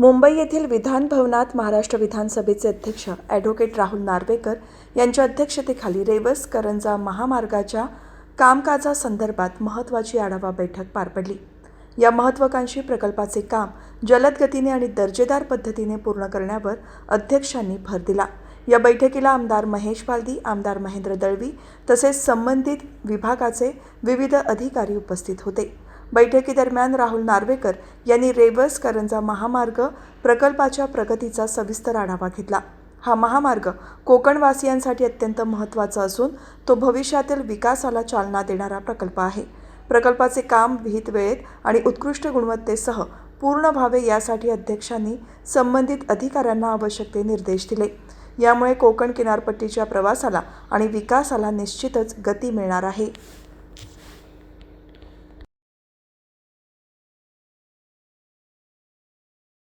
मुंबई येथील विधान भवनात महाराष्ट्र विधानसभेचे अध्यक्ष ॲडव्होकेट राहुल नार्वेकर यांच्या अध्यक्षतेखाली रेवस करंजा महामार्गाच्या कामकाजासंदर्भात महत्त्वाची आढावा बैठक पार पडली. या महत्त्वाकांक्षी प्रकल्पाचे काम जलद गतीने आणि दर्जेदार पद्धतीने पूर्ण करण्यावर अध्यक्षांनी भर दिला. या बैठकीला आमदार महेश बालदी आमदार महेंद्र दळवी तसेच संबंधित विभागाचे विविध अधिकारी उपस्थित होते. बैठकीदरम्यान राहुल नार्वेकर यांनी रेवस करंजा महामार्ग प्रकल्पाच्या प्रगतीचा सविस्तर आढावा घेतला. हा महामार्ग कोकणवासियांसाठी अत्यंत महत्त्वाचा असून तो भविष्यातील विकासाला चालना देणारा प्रकल्प आहे. प्रकल्पाचे काम विहित वेळेत आणि उत्कृष्ट गुणवत्तेसह पूर्ण व्हावे यासाठी अध्यक्षांनी संबंधित अधिकाऱ्यांना आवश्यक ते निर्देश दिले. यामुळे कोकण किनारपट्टीच्या प्रवासाला आणि विकासाला निश्चितच गती मिळणार आहे.